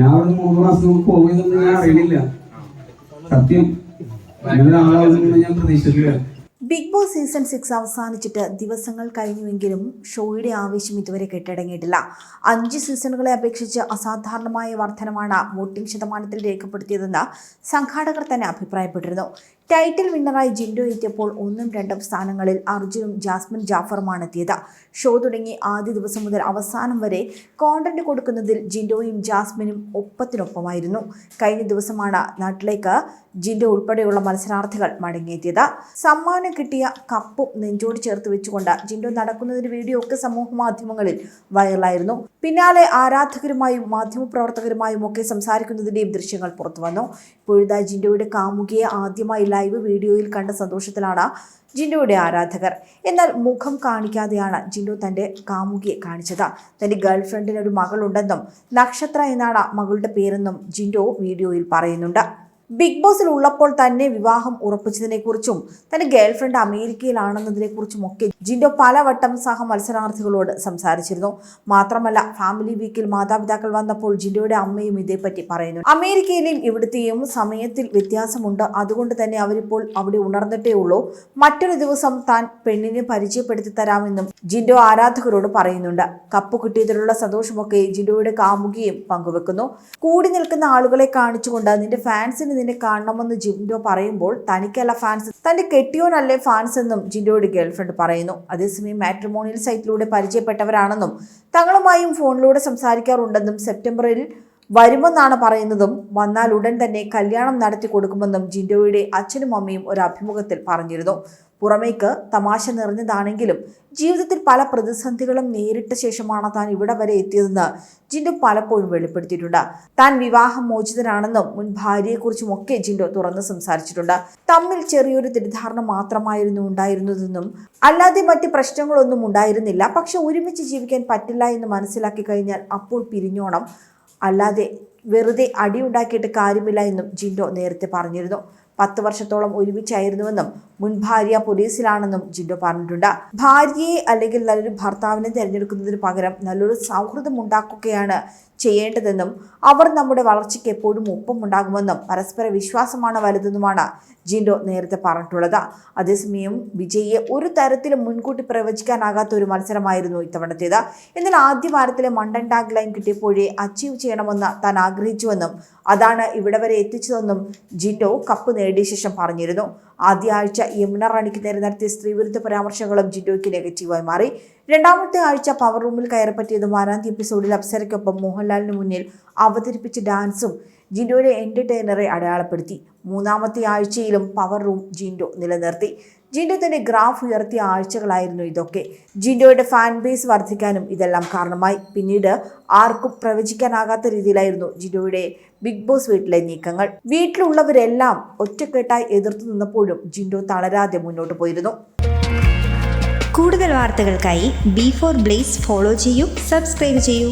ഞാൻ മൂന്ന് ഞാൻ അറിയണില്ല സത്യം. ഞാൻ ബിഗ് ബോസ് സീസൺ സിക്സ് അവസാനിച്ചിട്ട് ദിവസങ്ങൾ കഴിഞ്ഞുവെങ്കിലും ഷോയുടെ ആവേശം ഇതുവരെ കെട്ടടങ്ങിയിട്ടില്ല. അഞ്ച് സീസണുകളെ അപേക്ഷിച്ച് അസാധാരണമായ വർധനമാണ് വോട്ടിംഗ് ശതമാനത്തിൽ രേഖപ്പെടുത്തിയതെന്ന് സംഘാടകർ തന്നെ അഭിപ്രായപ്പെട്ടിരുന്നു. ടൈറ്റിൽ വിന്നറായി ജിൻഡോ എത്തിയപ്പോൾ ഒന്നും രണ്ടും സ്ഥാനങ്ങളിൽ അർജുനും ജാസ്മിൻ ജാഫറുമാണ് എത്തിയത്. ഷോ തുടങ്ങി ആദ്യ ദിവസം മുതൽ അവസാനം വരെ കോണ്ടന്റ് കൊടുക്കുന്നതിൽ ജിൻഡോയും ജാസ്മിനും ഒപ്പത്തിനൊപ്പമായിരുന്നു. കഴിഞ്ഞ ദിവസമാണ് നാട്ടിലേക്ക് ജിൻഡോ ഉൾപ്പെടെയുള്ള മത്സരാർത്ഥികൾ മടങ്ങിയെത്തിയത്. സമ്മാനം കിട്ടിയ കപ്പും നെഞ്ചോട് ചേർത്ത് വെച്ചുകൊണ്ട് ജിൻഡോ നടക്കുന്നതിന് വീഡിയോ ഒക്കെ സമൂഹ മാധ്യമങ്ങളിൽ വൈറലായിരുന്നു. പിന്നാലെ ആരാധകരുമായും മാധ്യമപ്രവർത്തകരുമായും ഒക്കെ സംസാരിക്കുന്നതിന്റെയും ദൃശ്യങ്ങൾ പുറത്തു വന്നു ഇപ്പോഴിതാ ജിൻഡോയുടെ കാമുകിയെ ആദ്യമായി ലൈവ് വീഡിയോയിൽ കണ്ട സന്തോഷത്തിലാണ് ജിൻഡോയുടെ ആരാധകർ. എന്നാൽ മുഖം കാണിക്കാതെയാണ് ജിൻഡോ തന്റെ കാമുകിയെ കാണിച്ചത്. തന്റെ ഗേൾഫ്രണ്ടിന് ഒരു മകളുണ്ടെന്നും നക്ഷത്ര എന്നാണ് മകളുടെ പേരെന്നും ജിൻഡോ വീഡിയോയിൽ പറയുന്നുണ്ട്. ബിഗ് ബോസിൽ ഉള്ളപ്പോൾ തന്നെ വിവാഹം ഉറപ്പിച്ചതിനെക്കുറിച്ചും തന്റെ ഗേൾഫ്രണ്ട് അമേരിക്കയിലാണെന്നതിനെക്കുറിച്ചും ഒക്കെ ജിൻഡോ പലവട്ടം സഹ മത്സരാർത്ഥികളോട് സംസാരിച്ചിരുന്നു. മാത്രമല്ല ഫാമിലി വീക്കിൽ മാതാപിതാക്കൾ വന്നപ്പോൾ ജിൻഡോയുടെ അമ്മയും ഇതേപ്പറ്റി പറയുന്നു. അമേരിക്കയിലെയും ഇവിടുത്തെയും സമയത്തിൽ വ്യത്യാസമുണ്ട്. അതുകൊണ്ട് തന്നെ അവരിപ്പോൾ അവിടെ ഉണർന്നിട്ടേ ഉള്ളൂ. മറ്റൊരു ദിവസം താൻ പെണ്ണിനെ പരിചയപ്പെടുത്തി തരാമെന്നും ജിൻഡോ ആരാധകരോട് പറയുന്നുണ്ട്. കപ്പ് കിട്ടിയതിലുള്ള സന്തോഷമൊക്കെ ജിൻഡോയുടെ കാമുകിയും പങ്കുവെക്കുന്നു. കൂടി നിൽക്കുന്ന ആളുകളെ കാണിച്ചുകൊണ്ട് നിന്റെ ഫാൻസിന് നിന്നെ കാണണമെന്ന് ജിൻഡോ പറയുമ്പോൾ തനിക്കല്ല ഫാൻസ് തന്റെ കെട്ടിയോനല്ലേ ഫാൻസ് എന്നും ജിൻഡോയുടെ ഗേൾഫ്രണ്ട് പറയുന്നു. അതേസമയം മാട്രിമോണിയൽ സൈറ്റിലൂടെ പരിചയപ്പെട്ടവരാണെന്നും തങ്ങളുമായും ഫോണിലൂടെ സംസാരിക്കാറുണ്ടെന്നും സെപ്റ്റംബറിൽ വരുമെന്നാണ് പറയുന്നതും വന്നാൽ ഉടൻ തന്നെ കല്യാണം നടത്തി കൊടുക്കുമെന്നും ജിൻഡോയുടെ അച്ഛനും അമ്മയും ഒരു അഭിമുഖത്തിൽ പറഞ്ഞിരുന്നു. പുറമേക്ക് തമാശ നിറഞ്ഞതാണെങ്കിലും ജീവിതത്തിൽ പല പ്രതിസന്ധികളും നേരിട്ട ശേഷമാണ് താൻ ഇവിടെ വരെ എത്തിയതെന്ന് ജിൻഡോ പലപ്പോഴും വെളിപ്പെടുത്തിയിട്ടുണ്ട്. താൻ വിവാഹം മോചിതനാണെന്നും മുൻ ഭാര്യയെക്കുറിച്ചും ഒക്കെ ജിൻഡോ തുറന്ന് സംസാരിച്ചിട്ടുണ്ട്. തമ്മിൽ ചെറിയൊരു തെറ്റിദ്ധാരണ മാത്രമായിരുന്നു ഉണ്ടായിരുന്നതെന്നും അല്ലാതെ മറ്റ് പ്രശ്നങ്ങളൊന്നും ഉണ്ടായിരുന്നില്ല. പക്ഷെ ഒരുമിച്ച് ജീവിക്കാൻ പറ്റില്ല എന്ന് മനസ്സിലാക്കി കഴിഞ്ഞാൽ അപ്പോൾ പിരിഞ്ഞോണം. അല്ലാതെ വെറുതെ അടിയുണ്ടാക്കിയിട്ട് കാര്യമില്ല എന്നും ജിൻഡോ നേരത്തെ പറഞ്ഞിരുന്നു. പത്ത് വർഷത്തോളം ഒരുമിച്ചായിരുന്നുവെന്നും മുൻ ഭാര്യ പോലീസിലാണെന്നും ജിൻഡോ പറഞ്ഞിട്ടുണ്ട്. ഭാര്യയെ അല്ലെങ്കിൽ നല്ലൊരു ഭർത്താവിനെ തിരഞ്ഞെടുക്കുന്നതിന് പകരം നല്ലൊരു സൗഹൃദം ഉണ്ടാക്കുകയാണ് ചെയ്യേണ്ടതെന്നും അവർ നമ്മുടെ വളർച്ചയ്ക്ക് എപ്പോഴും ഒപ്പമുണ്ടാകുമെന്നും പരസ്പര വിശ്വാസമാണ് വലുതെന്നുമാണ് ജിൻഡോ നേരത്തെ പറഞ്ഞിട്ടുള്ളത്. അതേസമയം വിജയിയെ ഒരു തരത്തിലും മുൻകൂട്ടി പ്രവചിക്കാനാകാത്ത ഒരു മത്സരമായിരുന്നു ഇത്തവണത്തേത്. എന്നാൽ ആദ്യ വാരത്തിലെ മണ്ടൻ ടാഗ് ലൈൻ കിട്ടിയപ്പോഴേ അച്ചീവ് ചെയ്യണമെന്ന് താൻ ആഗ്രഹിച്ചുവെന്നും അതാണ് ഇവിടെ വരെ എത്തിച്ചതെന്നും ജിൻഡോ കപ്പ് നേടിയ ശേഷം പറഞ്ഞിരുന്നു. ആദ്യ ആഴ്ച യമുന റാണിക്ക് നേരെ നടത്തിയ സ്ത്രീവിരുദ്ധ പരാമർശങ്ങളും ജിൻഡോയ്ക്ക് നെഗറ്റീവായി മാറി. രണ്ടാമത്തെ ആഴ്ച പവർ റൂമിൽ കയറപ്പറ്റിയതും വാരാന്തി എപ്പിസോഡിൽ അപ്സരയ്ക്കൊപ്പം മോഹൻലാലിന് മുന്നിൽ അവതരിപ്പിച്ച ഡാൻസും ജിൻഡോയുടെ എന്റർടൈനറെ അടയാളപ്പെടുത്തി. മൂന്നാമത്തെ ആഴ്ചയിലും പവർ റൂം ജിൻഡോ നിലനിർത്തി. ജിൻഡോ തന്റെ ഗ്രാഫ് ഉയർത്തിയ ആഴ്ചകളായിരുന്നു ഇതൊക്കെ. ജിൻഡോയുടെ ഫാൻ ബേസ് വർദ്ധിക്കാനും ഇതെല്ലാം കാരണമായി. പിന്നീട് ആർക്കും പ്രവചിക്കാനാകാത്ത രീതിയിലായിരുന്നു ജിൻഡോയുടെ ബിഗ് ബോസ് വീട്ടിലെ നീക്കങ്ങൾ. വീട്ടിലുള്ളവരെല്ലാം ഒറ്റക്കെട്ടായി എതിർത്തു നിന്നപ്പോഴും ജിൻഡോ തളരാതെ മുന്നോട്ട് പോയിരുന്നു. കൂടുതൽ വാർത്തകൾക്കായി ബി ഫോർ ബ്ലേസ് ഫോളോ ചെയ്യൂ സബ്സ്ക്രൈബ് ചെയ്യൂ.